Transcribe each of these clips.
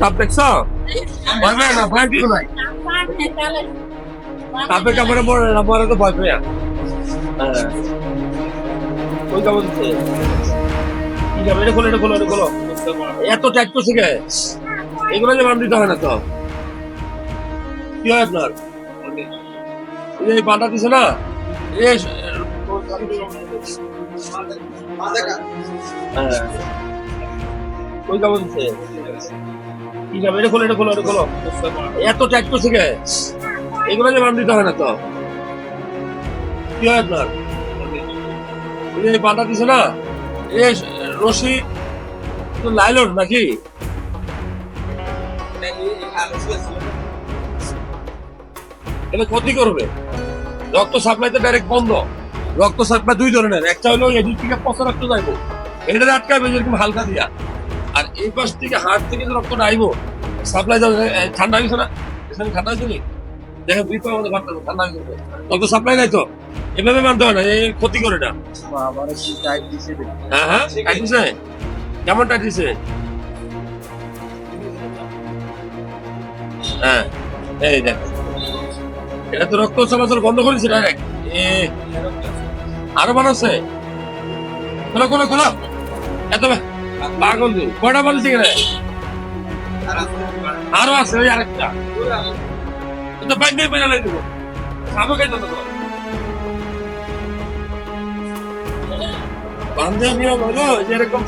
সাপ দেখছ ভয় না ভয় কিছু নাই সাপে কামড়ে মরে না মরে তো ভয় পেয়ে ওই কামড় দিচ্ছে। কি যাবে এটা খোলো এটা খোলো এটা খোলো। এত টাইট করছে কে? এগুলো যে দিতে হয় না তো। কি হয় আপনার? এই পাটা দিছে না? এই হ্যাঁ। দিচ্ছে কি যাবে? এটা খোলো এটা খোলো এটা খোলো। এত করছে কে? এগুলো যে দিতে হয় না তো। কি হয় আপনার? এই দিছে না? এই রশি, তো লাইলন নাকি? এটা ক্ষতি করবে। রক্ত সাপ্লাই তো ডাইরেক্ট বন্ধ। রক্ত সাপ্লাই দুই ধরনের। একটা হলো এদিক থেকে পচা রক্ত যাইবো। এটা আটকাবে যেরকম হালকা দিয়া। আর এই পাশ থেকে হার্ট থেকে যে রক্তটা আইবো। সাপ্লাই যাবে ঠান্ডা হয়েছে না? এখানে ঠান্ডা হয়েছে নি? দেখো বিপদ আমাদের ঘরটা ঠান্ডা হয়েছে রক্ত সাপ্লাই নাই তো? এভাবে মানতে হয় না এই ক্ষতি করে না কি হ্যাঁ হ্যাঁ টাইট দিছে? কেমন টাইট দিছে? হ্যাঁ এই দেখ। এটা তো রক্ত চলাচল বন্ধ করেছে ডাইরেক্ট এ আরও বানাচ্ছে। খোলো খোলো খোলো। এত বে- পাগল তুই কয়টা বানিয়েছে এখানে আরও আছে, ওই আরেকটা। কিন্তু বাইন্দে বেড়া লাই দেবো। খাব দেবো। বান্ধে নিয়ম হলো যেরকম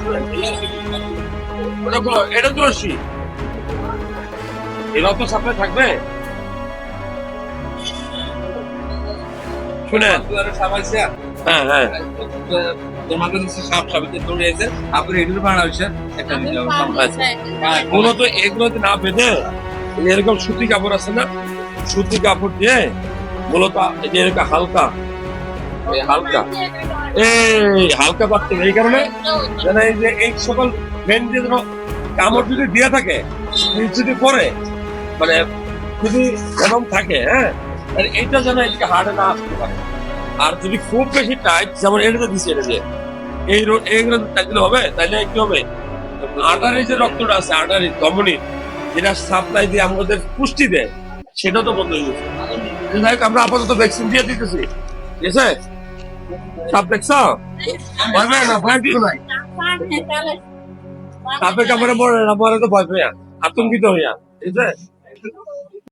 ওটা বলো, এটা তো রশ্মি এরা তো সাপ্লাই থাকবে শুনেন হ্যাঁ হ্যাঁ মূলত এগুলোতে না বেঁধে এরকম সুতি কাপড় আছে না? সুতি কাপড় দিয়ে মূলত এরকম হালকা এই হালকা। এই হালকা পাচ্ছে এই কারণে যে এই সকল মেন যে যেন কামড় যদি দিয়ে থাকে যদি পরে মানে যদি এরকম থাকে হ্যাঁ? এটা যেন এদিকে হার্টে না আসতে পারে। আর যদি খুব বেশি টাইট যেমন এটা দিচ্ছে এটা যে এই রোড এইগুলো টাইট দিলে হবে? তাহলে কি হবে? আটারি যে রক্তটা আছে, আটারি ধমনী, যেটা সাপ্লাই দিয়ে আমাদের পুষ্টি দেয়, সেটা তো বন্ধ হয়ে গেছে। যাই আমরা আপাতত ভ্যাকসিন দিয়ে দিতেছি। ঠিক আছে? সাপ দেখছ? ভয় পেয়ে না, ভয় কিছু নাই সাপে কামড়ে মরে না মরে তো ভয় পেয়ে আতঙ্কিত হইয়া। ঠিক আছে?